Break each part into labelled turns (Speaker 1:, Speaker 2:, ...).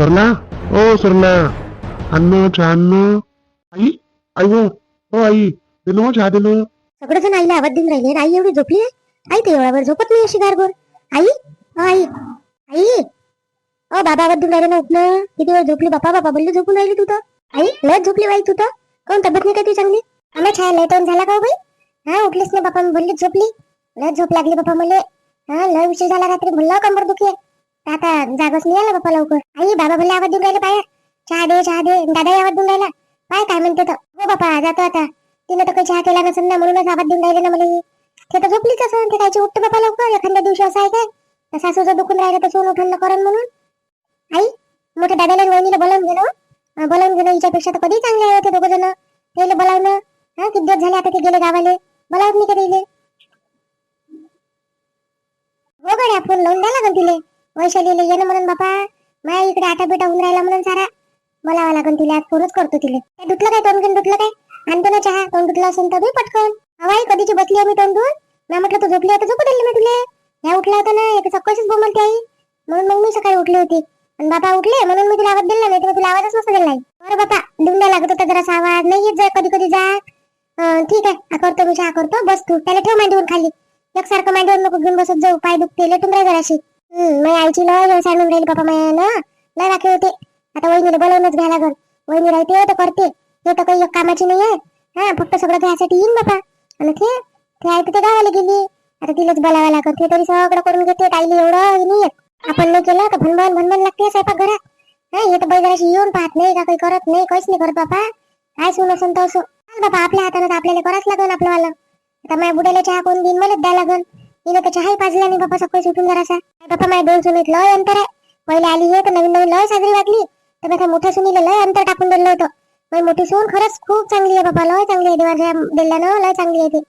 Speaker 1: सरला ओ सरला अन्न चहा अन्न आई आई गो. हो आई दिलो ना हो चहा दे
Speaker 2: सगळेजण आईला आवाज देऊन राहिले. आई एवढी झोपली आहे? आई तर झोपत नाही अशी गारगोर. आई अ, आई आई. ओ बाबा आवाज देऊन राहिले ना उठणं. किती वेळ झोपली? बापा बापा बोलली झोपून राहिली तू तर. आई लय झोपली बाई तू तर. कोण तब्येत नाही का ती चांगली? आम्ही छाया लय टाइम झाला का हो बाई? हा उठलीस नाही बापा मी बोलली झोपली. लय झोप लागली बापा मला. हा लय उशीर झाला रात्री. म्हणलं कंबर दुखी आहे. आता जागच नाही आला लवकर. आई बाबा बोलले आवाज देऊन राहिले बाहेर. चहा दे चहा दे. दादा आवाज देऊन राहिला. काय काय म्हणते तर हो बापा जातो आता. तिने तर काही चहा केला नसेल ना म्हणूनच आवाज देऊन राहिले ना मला ते तर झोपलीच असं ते कायची उठतं बापा लवकर. एखाद्या दिवशी असं आहे काय? तर सासूचं दुखून राहिलं तर सोन उठून करण म्हणून. आई मोठ्या दादाला आणि वहिनीला बोलावून घेणं हो. बोलावून घेणं हिच्यापेक्षा तर कधी चांगले आहे हो ते दोघं जण. त्याला बोलावणं. हा किती दिवस झाले आता ते गेले गावाले? बोलावत नाही का त्याले हो गड्या फोन लावून द्या लागन तिले. वैशालीला ये ना म्हणून बापा. माया इकडे आटा बिटा होऊन राहिला म्हणून सारा. बोलावा लागून तिला आज फोनच करतो तिले. काय दुटलं काय? तोंड घेऊन दुटलं काय? आणतो ना चहा. तोंड दुटलं असेल तर मी पटकन. हवाई कधीची बसली आम्ही मी तोंड धुवून मी म्हटलं तू झोपली आता झोपू दिली मी तुले. ह्या उठला होता ना एक सकाळीच बोंबलते आई. म्हणून मग मी सकाळी उठली होती. आणि बापा उठले म्हणून मी तुला आवाज दिला नाही तर तुला आवाजच नसता दिला नाही बरं बापा दुंडा लागत होता जरासा आवाज. नाही येत जा कधी कधी जा ठीक आहे हा करतो मी चहा करतो. बस तू. त्याला ठेव मांडीवर खाली. एकसारखं मांडीवर नको घेऊन बसत जाऊ. पाय दुखते लेटून राही जराशी. हम्म आईची लय वेळ सांगून राहील बापा माया ना लय राखी होते. आता वहिनीला बोलवूनच घ्या लागल. वहिनी राहते तर करते. हे तर काही एक कामाची नाही आहे. हा फक्त सगळं घ्यायसाठी येईन बापा आणि ते ते आई तिथे गावाला गेली. आता तिलाच बोलावं लागत ते तरी सगळं करून घेते. ताईला एवढं हे नाही येत आपण नाही केलं तर भनभन भनभन लागते स्वयंपाक घरात. हा हे तर बैजाराशी येऊन पाहत नाही का काही करत नाही काहीच नाही करत बाबा. काय सुन असं तर असो बाबा बापा आपल्या हातानं तर आपल्याला करावंच लागन आपलं वाला. आता माझ्या बुड्याला चहा कोण देईन मलाच द्यायला लागल. तिने तर चहाही पाजला नाही बापा सकाळी सुटून जरासा. बापा माझ्या दोन सुनीत लय अंतर आहे. पहिले आली हे तर नवीन नवीन लय साजरी वाटली. तर माझ्या मोठ्या सुनीला लय अंतर टाकून दिलं होतं. माझी मोठी सून खरंच खूप चांगली आहे बापा लय चांगली आहे. देवाच्या दिल्यानं लय चांगली आहे ती.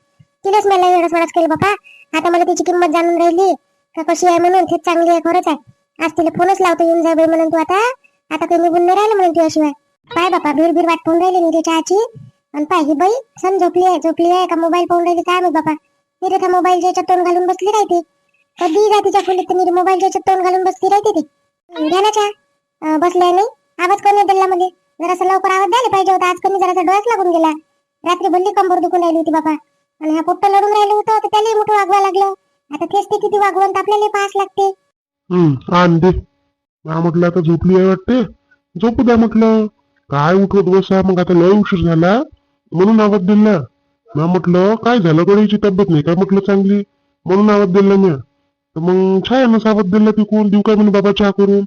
Speaker 2: तिनेच मला एवढाच वरच केलं बापा. आता मला तिची किंमत जाणून राहिली. का कशी आहे म्हणून तीच चांगली आहे खरंच आहे. आज तिला फोनच लावतो येऊन जाय बाई म्हणून तू आता. आता काही निघून नाही राहिलं म्हणून तुझ्याशिवाय. पाय बापा भीर भीर वाट पाहून राहिली मी चहाची आणि पाय ही बाई सण झोपली आहे झोपली आहे का? मोबाईल पाहून राहिली काय मग बापा. मी त्या मोबाईलच्या याच्यात तोंड घालून बसली राहते. कधी जा तिच्या खोलीत तर मी मोबाईलच्या याच्यात तोंड घालून बसली राहते ती. घ्या ना चहा. अं, बसल्या नाही. आवाज कोणी दिला मध्ये जरासा लवकर आवाज द्यायला पाहिजे होता. आज कमी जरासा डोळ्याच लागून गेला. रात्री भल्ली कंबर दुखून राहिली होती बाबा आणि हा पोट्ट लढून राहिलं होतं तर त्यालाही मोठं वागवा लागलं. आता तेच ते किती वागवंत आपल्याला पास लागते.
Speaker 1: हम्म आण दे. म्या म्हटलं आता झोपली आहे वाटते. झोपू द्या म्हटलं. काय उठवत बसा. मग आता लय उशीर झाला. म्हणून आवाज दिला. म्या म्हटलं काय झालं? गडीची तब्येत नाही काय म्हटलं चांगली. म्हणून आवाज दिला म्या तर मग छायानंच आवाज दिला ती कोण देऊ काय म्हणे बाबा चहा करून?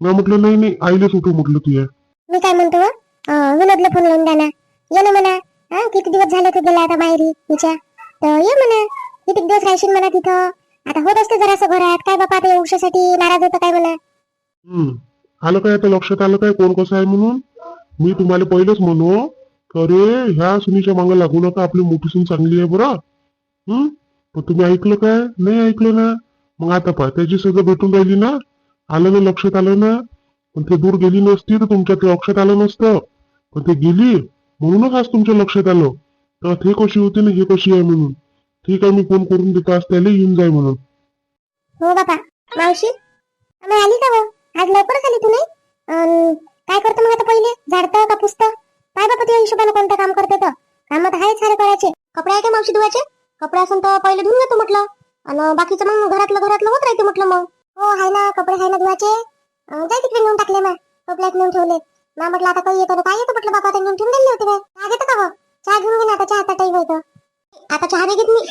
Speaker 1: म्या म्हटलं नाही नाही आईलाच उठव म्हटलं तुझ्या.
Speaker 2: मी काय म्हणतो विनोदला फोन लावून द्या ना. ये ना म्हणा. हा किती दिवस झाले तू गेला आता माहेरी तिच्या? तर ये म्हणा. किती दिवस राहशील म्हणा तिथं? आता होत असते जरासं घरात. काय बापा आता उशासाठी नाराज होतं काय म्हणा?
Speaker 1: हम्म. आलं काय आता लक्षात? आलं काय? कोण कसं आहे म्हणून? मी तुम्हाला पहिलेच म्हणू अरे ह्या सुनीच्या मागं लागू नका आपली मोठी सून चांगली आहे बरं. हम्म पण तुम्ही ऐकलं काय? नाही ऐकलं ना. मग आता पहा त्याची सगळं भेटून राहिली ना? आलं ना लक्षात आलं ना? पण ते दूर गेली नसती तर तुमच्या ते लक्षात आलं नसतं. पण ते गेली म्हणूनच आज तुमच्या लक्षात आलं. तर ते कशी होती ना हे कशी आहे म्हणून. ठीक आहे मी फोन करून देतो आज त्याला येऊन जाय म्हणून.
Speaker 2: हो बापा. मावशी? आली का आज लवकरच आली तू नाही? काय करतो मग आता पहिले? झाडतं का पुसतं? काय बाबा त्या हिशोबाने कोणतं काम करते तर? काम तर आहे सारे करायचे. कपडे आहे का मावशी धुवायचे? कपडे असून तर पहिले धुवून घेतो म्हटलं. आणि बाकीचं मग घरातलं घरातलं होत राहते म्हटलं मग. हो आहे ना कपडे आहे ना धुवायचे. जाय तिकडे नेऊन टाकले मग. टोपल्यात नेऊन ठेवले ना म्हटलं आता काही येतं काय येतं म्हटलं बाबा आता नेऊन ठेवून दिले होते काय? चहा घेतं का चहा घेऊन घे ना आता चहा टाईम होतं आता चहा नाही घेत मी.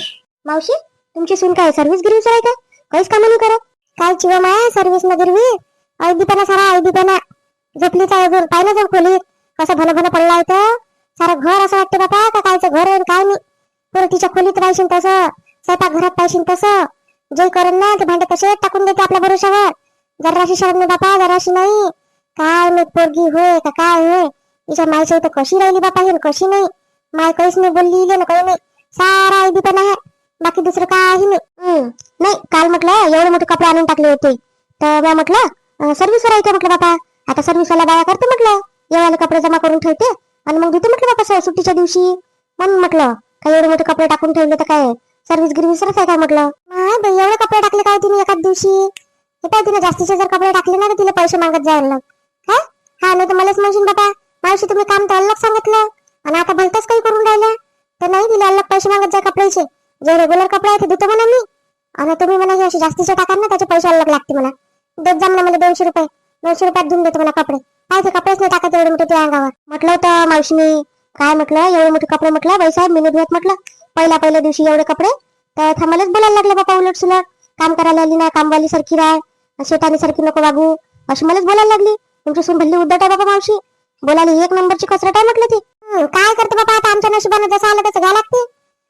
Speaker 2: मावशी तुमची सून काय सर्व्हिस गिरवी आहे का काहीच कामं नाही करत. काय चिव माया सर्व्हिस न गिरवी अवधीपणा सारा अवधीपणा झोपलीचा अजून. पाहिलं जाऊ खोलीत. कसं भलं भलं पडला तर सारं घर असं वाटतं बाबा का कायचं घर आहे काय नाही? बरं तिच्या खोलीत पाहिजे तसं स्वयंपाक घरात पाहिजे तसं. जे करेन ना ते भांडे तसे टाकून देते आपल्या भरोशावर. जराशी शरम नाही बापा जराशी नाही. काय मी पोरगी होय का काय होय? तिच्या मायच्या इथं कशी राहिली बापा हे कशी नाही? माय काहीच नाही बोलली इले ना काही नाही. सारा अवधीपणा आहे. बाकी दुसरं काही नाही. नाही काल म्हटलं एवढे मोठे कपडे आणून टाकले होते. तर म्हटलं सर्व्हिसवर आहे का म्हटलं बापा. आता सर्व्हिसवाला बाया करते म्हटलं. एवढे कपडे जमा करून ठेवते. आणि मग देते म्हटलं कसं सुट्टीच्या दिवशी. म्हणून म्हटलं काही एवढे मोठे कपडे टाकून ठेवले तर काय? सर्व्हिस गिरविसरच आहे काय म्हटलं? बाई एवढे कपडे टाकले काय तिने एकाच दिवशी? हे काय तिने जास्तीचे जर कपडे टाकले ना तर तिला पैसे मागत जायला काय? हा नाही तर मलाच म्हणशील बाबा मावशी तुम्ही काम तर अलग सांगितलं. आणि आता भलतच काही करून राहिलं तर नाही दिले अलग पैसे मागत जाय कपड्याचे. जे रेग्युलर कपडे आहे ते देतो म्हणा मी. आणि तुम्ही मला हे असे जास्तीचे टाका ना त्याचे पैसे अलग लागते मला देत जा मला दोनशे रुपये. दोनशे रुपयात घेऊन देतो मला कपडे. काय कपडेच नाही टाकत एवढे मोठे त्या अंगावर. म्हटलं होतं मावशीने काय म्हटलं? एवढे मोठे कपडे म्हटलं? बाईसाहेब मी धुवत म्हटलं. पहिल्या पहिल्या दिवशी एवढे कपडे? तर थांबायलाच बोलायला लागले बापा उलट सुलट. काम करायला आली ना कामवाली सारखी राय. शेतानी सारखी नको वागू. अशी मलाच बोलायला लागली. तुमची सून भल्ली उद्धट आहे बाबा मावशी. बोलायला एक नंबरची कसरट आहे म्हटलं ती. काय करते बाबा आता? आमच्या नशिबानं जसं आलं तसं घ्या लागते.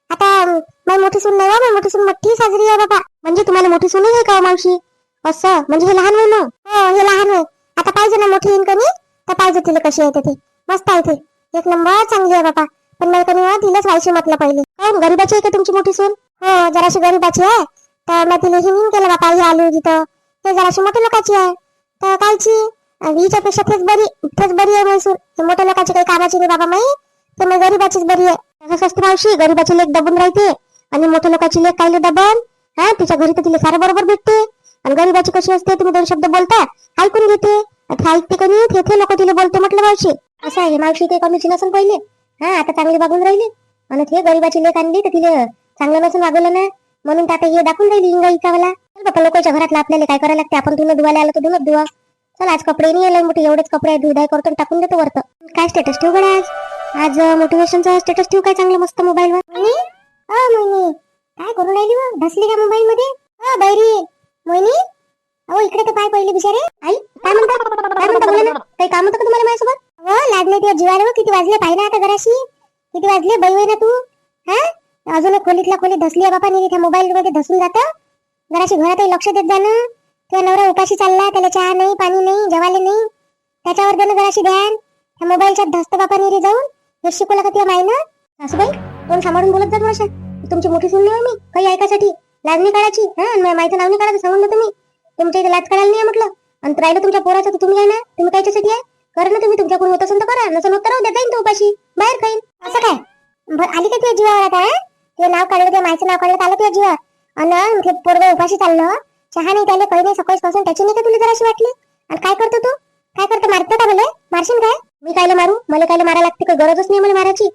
Speaker 2: आता अं, माझी मोठी सून नाही माझी मोठी सून मोठी साजरी आहे बाबा म्हणजे तुम्हाला मोठी सून आहे का हो मावशी? असं? म्हणजे हे लहान मुलं हो हे लहान होय आता पाहिजे ना मोठी येईन कमी तर पाहिजे तिला कशी आहे ती मस्त आहे ती. एक नंबर चांगली आहे बाबा पण नाही कमी हो, तिलाच व्हायची म्हटलं पहिले. हो गरीबाची आहे का तुमची मोठी सून? हो जराशी गरीबाची आहे. तर मग तिला हिमीन केलं बापा ही आली होती तर ते जराशी मोठ्या लोकाची आहे. तर कायची अं, हिच्यापेक्षा तेच बरी तेच बरी आहे मैसूर हे मोठ्या लोकांची काही कामाची नाही बाबा माई. तर मग गरीबाचीच बरी आहे. कसं असते मावशी गरीबाची लेख दबून राहते. आणि मोठ्या लोकांची लेख काही दबन? हा तिच्या घरी तर तिला सारं बरोबर भेटते. आणि गरीबाची कशी असते तुम्ही दोन शब्द बोलता ऐकून घेते. आता ऐकते कोणी तेथे लोक तिला बोलते म्हटलं मावशी. असं आहे मावशी ते कमीची नसून पहिले. हा आता चांगली वागून राहिले. आणि ते गरीबाची लेख आणली तर तिला चांगलं नसून वागवलं ना. म्हणून तर आता हे दाखवून राहिली इंगाईचा मला चल बापा लोकांच्या घरातलं आपल्याला काय करायला लागते? आपण धुणं धुवायला आलो तर धुणं धुवा. चल आज कपडे नाही आले मोठे एवढेच कपडे धुदाय करतो टाकून देतो वरत. काय स्टेटस ठेवू गड्या आज? आज मोटिवेशनचा स्टेटस ठेवू काय चांगलं मस्त मोबाईल वर? काय करून राहिली मग? धसली का मोबाईल मध्ये? अ बैरी मोहिनी? अहो इकडे तर पाय पहिले बिचारे. आई काय म्हणता? काय म्हणता बोला ना काही काम होतं का तुम्हाला माझ्यासोबत? हो लागले तुझ्या जीवाला हो, किती वाजले पाहिजे आता घराशी किती वाजले? बाई होय ना तू. हा? अजून एक खोलीतला खोलीत धसली आहे बापा नाही त्या मोबाईल मध्ये धसून जात. घराशी घरातही लक्ष देत जा ना. तुझा नवरा उपाशी चालला त्याला चहा नाही पाणी नाही जेवायला नाही. त्याच्यावर देणं घराशी ध्यान. त्या मोबाईलच्या धस्त बापा निरी जाऊन. हे शिकवलं का तुझ्या मायनं. सासूबाई तोंड सांभाळून बोलत जा थोडाशा तुमची मोठी सुनली मी काही ऐकासाठी लाजणी काढायची? हा माझ्या नाव नाही काढायचं सांगून तुम्ही. तुमच्या इथे लाज काढायला नाही म्हटलं. आणि राहिलं तुमच्या पोराचं तुम्ही आहे ना? तुम्ही कायच्यासाठी आहे? करा ना तुम्ही तुमच्याकडून होत असेल तर करा. नसेल होत राहू द्या जाईन तो उपाशी. बाहेर खाईन. असं काय? बरं, आली का तुझ्या जीवावर आता ते नाव काढलं ते मायचं नाव काढलं आलं तुझ्या जीवावर. आणि ते पोरग उपाशी चाललं. चहा नाही त्याला काही नाही सकाळी पासून त्याची नाही का तुला जराशी वाटली? आणि काय करतो तू? काय करतो? मारतो का मला? मारशील काय? मी कायला मारू? मला कायला मारा लागते काही गरजच नाही मला मारायची.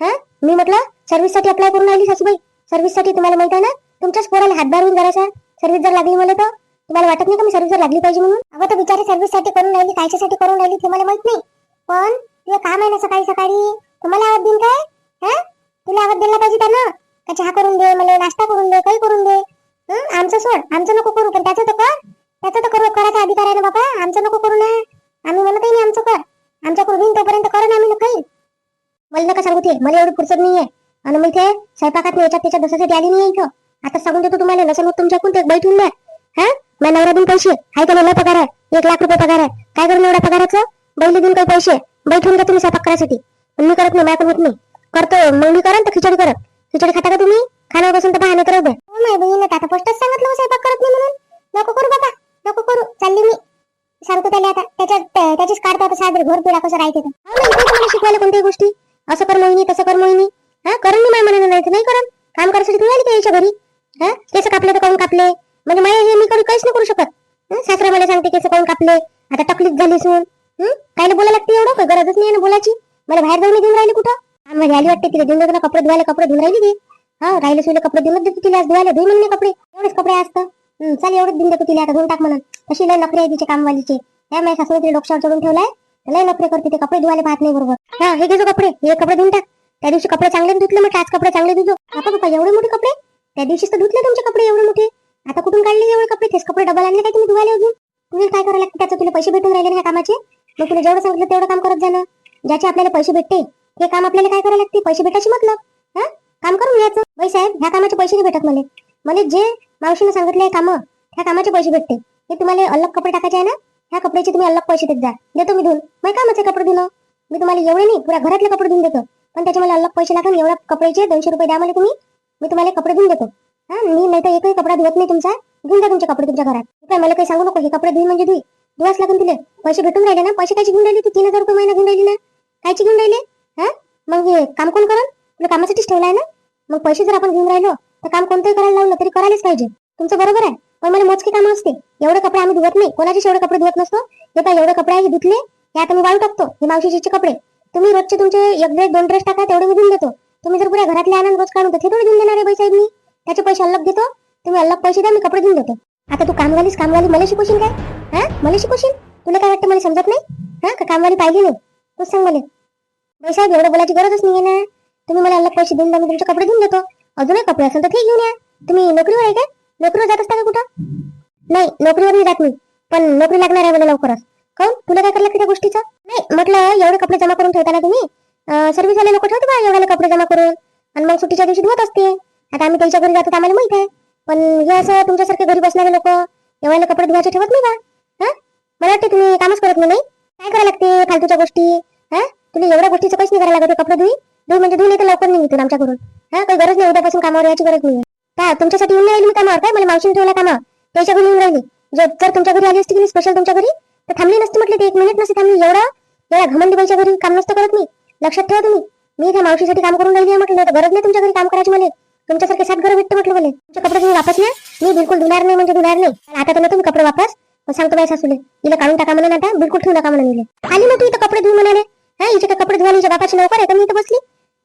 Speaker 2: हा? मी म्हटलं सर्व्हिससाठी अप्लाय करून आली सासूबाई. सर्व्हिससाठी तुम्हाला माहीत आहे ना? तुमच्याच पोराला हातभार होऊन जरासा सर्व्हिस जर लागली मला तर? तुम्हाला वाटत नाही का मी सर्व्हिस जर लागली पाहिजे म्हणून? अगं तर बिचारी सर्व्हिससाठी करून राहिली कायच्यासाठी करून राहिली ते मला माहीत नाही. पण तुझं काम आहे ना सकाळी सकाळी. तुम्हाला आवाज देईन काय? हा? तुला आवाज दिला पाहिजे त्यानं? का चहा करून दे मला नाश्ता करून दे काही करून दे? आमचं सोड आमचं नको करू पण त्याचं तर कर. त्याचं तर करू करायचा अधिकार आहे ना बाबा आमचं नको करू ना. आम्ही म्हणत नाही आमचं कर. आमच्याकडून होईन तोपर्यंत करू ना आम्ही काही. मला नका सांगू ते मला एवढी पुरसत नाहीये. आणि मी ते स्वयंपाकात याच्यात त्याच्यात बसायसाठी आली नाही इथं. आता सांगून देतो तुम्हाला नसेल होत तुमच्याकडून ते बैठून द्या. हा? माझ्या नवरा देऊन पैसे. हाय का मला पगार? आहे एक लाख रुपये पगार आहे. काय करून एवढ्या पगाराचं? बैल देऊन काही पैसे. बैठून घ्या तुम्ही स्वयंपाक करायसाठी. मी करत नाही माझ्याकडून होत नाही. करतो मग मी करत तर खिचडी करत. खिचडी खाता का तुम्ही? खाण्यावर बसून तर बहाणे करत हो माझ्या बहिणीनं आता स्पष्टच सांगितलं हो स्वयंपाक करत नाही म्हणून. नको करू बाबा. नको करू. चालली मी. सांगतो त्याला आता. त्याच्यात त्या- त्याचीच काढतो आता सादर घोर पिढा कसं राहते. हो तुम्हाला शिकवायला कोणत्याही गोष्टी. असं कर मोहिनी तसं कर मोहिनी. हा? करून मी माझ्या मनानं नाही तर नाही करत. काम करायसाठी तुम्ही आली का याच्या घरी? हा? केस कापले तर काऊन कापले? म्हणजे माझ्या हे मी करू काहीच नाही करू शकत. सासरा मला सांगते केस काऊन कापले? आता तकलीफ झाली सून काही कायला बोलायला लागते एवढं? काही गरजच नाही ना बोलायची. मला बाहेर जाऊन घेऊन राहिली कुठं? आम्हाला आली वाटते तिला देऊन देतो कपडे धुवायला कपडे धुवून राहिली ती हा? राहिले सुले कपडे देऊन देतो तिला धुवायला. धुई नाही कपडे. एवढेच कपडे असतं चल चाल एवढंच देऊन देतो तिला. आता धुवून टाक म्हणून. तशी लय नखरे आहे तिचे कामवालीचे. त्या माझ्या सासूने तिला डोक्यावर चढून ठेवलाय? लय नखरे करते ते. कपडे धुवायला पाहत नाही बरोबर. हा हे घेजो कपडे. हे कपडे धुवून टाक. त्या दिवशी कपडे चांगले धुतले म्हटलं आज कपडे चांगले धुतो आता बाबा एवढे मोठे कपडे? त्या दिवशीच तर धुतले तुमचे कपडे एवढे मोठे. आता कुठून काढले एवढे कपडे? तेच कपडे डबल आणले काय तुम्ही धुवाले अजून? तुम्ही काय करायला त्याचं तुला पैसे भेटून राहिले ना कामाचे? मग तुला जेवढं सांगितलं तेवढं काम करत जाणं. ज्याचे आपल्याला पैसे भेटते हे काम आपल्याला काय करायला लागते? पैसे भेटायची मतलब? हा? काम करून घ्यायचं. बाई साहेब ह्या कामाचे पैसे नाही भेटत मला. मला जे मावशीनं सांगितले काम ह्या कामाचे पैसे भेटते. हे तुम्हाला अलग कपडे टाकायचे आहे ना? ह्या कपड्याचे तुम्ही अलग पैसे देत जा. देतो मी धुवून मग कामाचे कपडे धुणं. मी तुम्हाला एवढे नाही पुऱ्या घरातले कपडे धुवून देतो. पण त्याचे मला अलग पैसे लागून एवढ्या कपड्याचे दोनशे रुपये द्या मला तुम्ही. मी तुम्हाला कपडे धुवून देतो. हा मी नाही तर एकही कपडा धुवत नाही तुमचा. घेऊन जा तुमचे कपडे तुमच्या घरात. काय मला काही सांगू नको हे कपडे धुई म्हणजे धुई. दिवस लागून तिले पैसे भेटून राहिले ना? पैसे कायची घेऊन राहिले? तू तीन हजार रुपये महिना घेऊन राहिली ना? कायची घेऊन राहिले? हा? मग हे काम कोण करेल तुला कामासाठीच ठेवलाय ना? मग पैसे जर आपण घेऊन राहिलो तर काम कोणतंही करायला लावलं तरी करायलाच पाहिजे. तुमचं बरोबर आहे. पण मला मोजके काम असते. एवढे कपडे आम्ही धुवत नाही. कोणाचे एवढे कपडे धुवत नसतो. हे पाय एवढे कपडे आहे हे धुतले हे आता मी वाळू टाकतो. हे मावशीचे कपडे. तुम्ही रोजचे तुमचे एक ड्रेस दोन ड्रेस टाका तेवढे मी धुवून देतो. तुम्ही जर पुऱ्या घरातले आनंद रोज काढून तर ते थोडे देऊन देणार आहे बाई साहेब मी त्याचे पैसे अलग देतो तुम्ही अलग पैसे द्या मी कपडे देऊन देतो. आता तू कामवालीस कामवाली मला शिकवशील काय? हा? मला शिकवशील? तुला काय वाटतं मला समजत नाही? हा? का कामवाली पाहिली नाही? तूच सांग मला. बाई साहेब एवढं बोलायची गरजच नाही ना. तुम्ही मला अलग पैसे देऊन द्या मी तुमचे कपडे देऊन देतो. अजूनही कपडे असेल तर ते घेऊन या. तुम्ही नोकरीवर आहे का? नोकरीवर जात असता का कुठं? नाही नोकरीवर नाही जात मी. पण नोकरी लागणार आहे मला लवकरच. काऊन तुला काय करायला त्या गोष्टीचं? नाही म्हटलं एवढे कपडे जमा करून ठेवता ना तुम्ही? सर्विस वाले लोक ठेवते बा एवढ्याला कपडे जमा करून. आणि मग सुट्टीच्या दिवशी धुवत असते. आता आम्ही त्यांच्या घरी जातो आम्हाला माहीत आहे. पण हे असं तुमच्यासारखे घरी बसणारे लोक एवढ्याला कपडे धुवायचे ठेवत नाही का हा? मला वाटते तुम्ही कामच करत नाही नाही? काय करायला लागते फालतूच्या गोष्टी? हा? तुला एवढ्या गोष्टीचं काहीच नाही करायला लागत कपडे धुई. धुई म्हणजे धुई तर लवकर नाही आमच्या आमच्याकडून हा? काही गरज नाही उद्यापासून कामावर यायची गरज नाही. काय तुमच्यासाठी येऊन राहिली मी कामावर काय? मला मावशीने ठेवला कामावर. त्याच्या घरी येऊन राहिली. जर जर तुमच्या घरी आली असती की स्पेशल तुमच्या घरी? तर थांबली नसती म्हटलं ते एक मिनिट नसते थांबली. एवढं एवढ्या घमंडी बाईच्या घरी काम नसतं करत मी. लक्षात ठेवा तुम्ही. मी त्या मावशीसाठी काम करून राहिली म्हटलं तर गरज नाही तुमच्या घरी काम करायची मला तुमच्यासारखे सात घर भेटते म्हटलं मला तुमचे कपडे तुम्ही वापस ना मी बिलकुल धुणार नाही म्हणजे धुणार नाही. आता तर तुम्ही कपडे वापस. मग सांगतो माझ्या सासूले हिला काढून टाका म्हणून आता बिलकुल ठेवू नका म्हणून आली मोठी तुम्ही कपडे धुई म्हणाले. हा हिचे काय कपडे धुवायला हिच्या बापाची नोकर आहे तर मी इथं बसली.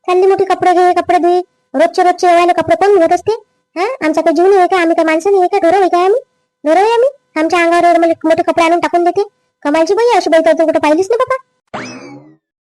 Speaker 2: चालली मोठी कपडे घे कपडे धुई. रोजचे रोजचे एवढे कपडे कोण धुवत असते? हा आमचा काही जीव नाही का? आम्ही काय माणसं नाही का? घर आहे काय आम्ही? घर आहे आम्ही? आमच्या अंगावर मोठे कपडे आणून टाकून देते. कमालची बाई अशी बाई तर कुठे कुठं पाहिलीच ना बाबा